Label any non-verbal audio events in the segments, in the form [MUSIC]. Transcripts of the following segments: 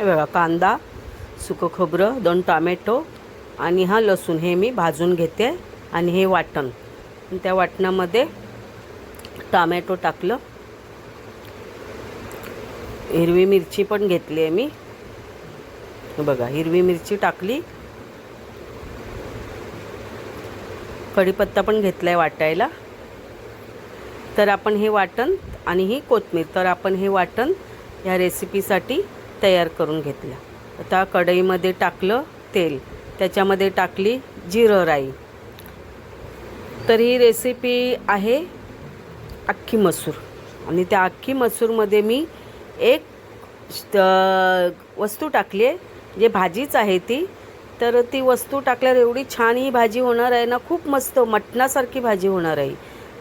हे बघा कांदा सुकं खोबरं दोन टॉमॅटो आणि हा लसूण हे मी भाजून घेते आणि हे वाटण. त्या वाटणामध्ये टॉमॅटो टाकलं. हिरवी मिरची पण घेतली आहे मी. बघा हिरवी मिरची टाकली. कढीपत्ता पण घेतला आहे वाटायला. तर आपण हे वाटण आणि ही कोथमीर तर आपण हे वाटण ह्या रेसिपीसाठी तयार करून घेतला आता कढईमध्ये टाकलं तेल. त्याच्यामध्ये टाकली जिरं राई. तर ही रेसिपी आहे अख्खी मसूर. आणि त्या अख्खी मसूरमध्ये मी एक वस्तू टाकली आहे. जे भाजीच आहे ती. तर ती वस्तू टाकल्यावर एवढी छान ही भाजी होणार आहे ना खूप मस्त मटणासारखी भाजी होणार आहे.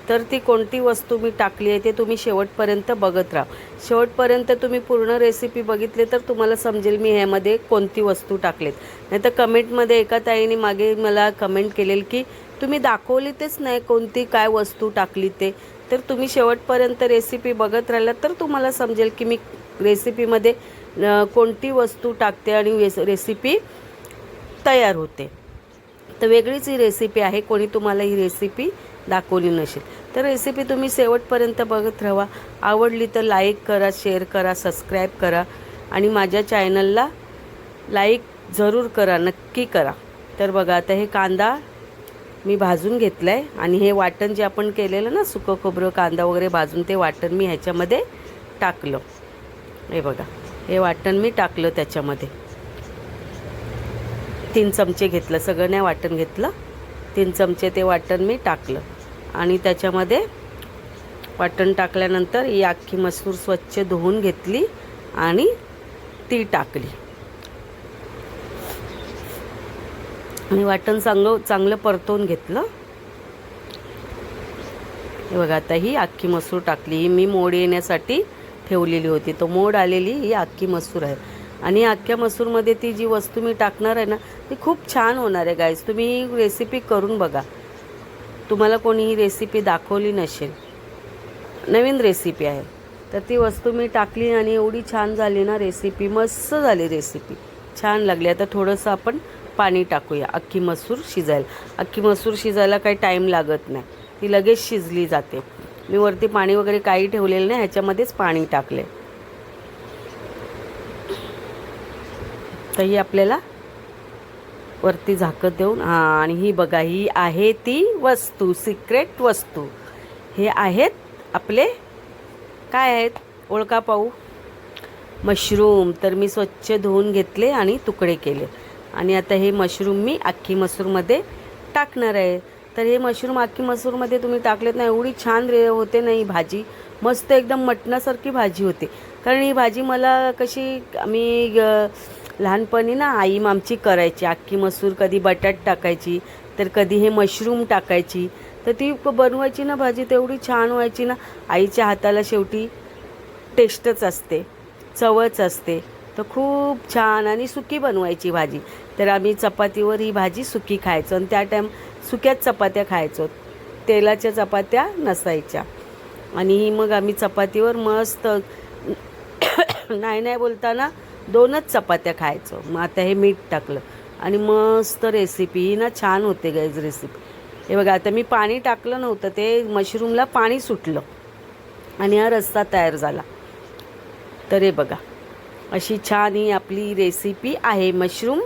तर ती कोणती वस्तू मी टाकली आहे ते तुम्ही शेवटपर्यंत बघत राहा. शेवटपर्यंत तुम्ही पूर्ण रेसिपी बघितली तर तुम्हाला समजेल मी ह्यामध्ये कोणती वस्तू टाकलेत. नाही तर कमेंटमध्ये एका ताईने मागे मला कमेंट केलेल की तुम्ही दाखवली तेच नाही कोणती काय वस्तू टाकली ते. तर तुम्ही शेवटपर्यंत रेसिपी बघत राहिलात तर तुम्हाला समजेल की मी रेसिपीमध्ये कोणती वस्तू टाकते आणि रेसिपी तयार होते. तर वेगळीच ही रेसिपी आहे कोणी तुम्हाला ही रेसिपी दाखवली नसेल. तर रेसिपी तुम्ही शेवटपर्यंत बघत राहा. आवडली तर लाईक करा शेअर करा सबस्क्राईब करा आणि माझ्या चॅनलला लाईक जरूर करा नक्की करा. तर बघा आता हे कांदा मी भाजून घेतलं आहे आणि हे वाटण जे आपण केलेलं ना सुकं खोबरं कांदा वगैरे भाजून ते वाटण मी ह्याच्यामध्ये टाकलं. हे बघा हे वाटण मी टाकलं त्याच्यामध्ये. तीन चमचे घेतलं सगळं नाही वाटण घेतलं. तीन चमचे ते वाटण मी टाकलं. आणि त्याच्यामध्ये वाटण टाकल्यानंतर ही अख्खी मसूर स्वच्छ धुवून घेतली आणि ती टाकली. आणि वाटण चांगलं चांगलं परतवून घेतलं. हे बघा आता ही अख्खी मसूर टाकली. ही मी मोड येण्यासाठी ठेवलेली होती. तो मोड आलेली ही अख्खी मसूर आहे. आणि अख्ख्या मसूरमध्ये ती जी वस्तू मी टाकणार आहे ना ती खूप छान होणार आहे गाईज तुम्ही ही रेसिपी करून बघा. तुम्हाला कोणी ही रेसिपी दाखवली नसेल. नवीन रेसिपी आहे. तर ती वस्तू मी टाकली आणि एवढी छान झाली ना रेसिपी मस्त झाली रेसिपी छान लागली. आता थोडंसं आपण पाणी टाकूया. अख्खी मसूर शिजायला. अख्खी मसूर शिजायला काही टाईम लागत नाही. ती लगेच शिजली जाते. मी वरती पाणी वगैरे काही ठेवलेलं नाही. ह्याच्यामध्येच पाणी टाकले तर ही आपल्याला वरती झाकत देऊन हां आणि ही बघा ही आहे ती वस्तू सिक्रेट वस्तू. हे आहेत आपले काय आहेत? ओळखा पाहू. मशरूम तर मी स्वच्छ धुवून घेतले आणि तुकडे केले. आणि आता हे मशरूम मी अख्खी मसूरमध्ये टाकणार आहे. तर हे मशरूम अख्खी मसूरमध्ये तुम्ही टाकलेत ना एवढी छान रे होते नाही भाजी. मस्त एकदम मटणासारखी भाजी होते. कारण ही भाजी मला कशी मी लहानपणी ना आई आमची करायची अख्खी मसूर कधी बटाट टाकायची तर कधी हे मशरूम टाकायची. तर ती बनवायची ना भाजी तेवढी छान व्हायची ना. आईच्या हाताला शेवटी टेस्टच असते चवच असते. तर खूप छान आणि सुकी बनवायची भाजी. तर आम्ही चपातीवर ही भाजी सुकी खायचो आणि त्या टाईम सुक्याच चपात्या खायचो. तेलाच्या चपात्या नसायच्या. आणि ही मग आम्ही चपातीवर मस्त [COUGHS] नाही नाही बोलताना दोनच चपात्या खायचो. मग आता हे मीठ टाकलं. आणि मस्त रेसिपी ही ना छान होते गाईज रेसिपी हे बघा आता मी पाणी टाकलं नव्हतं. ते मशरूमला पाणी सुटलं. आणि हा रस्ता तयार झाला. तर हे बघा. अशी छान ही आपली रेसिपी आहे. मशरूम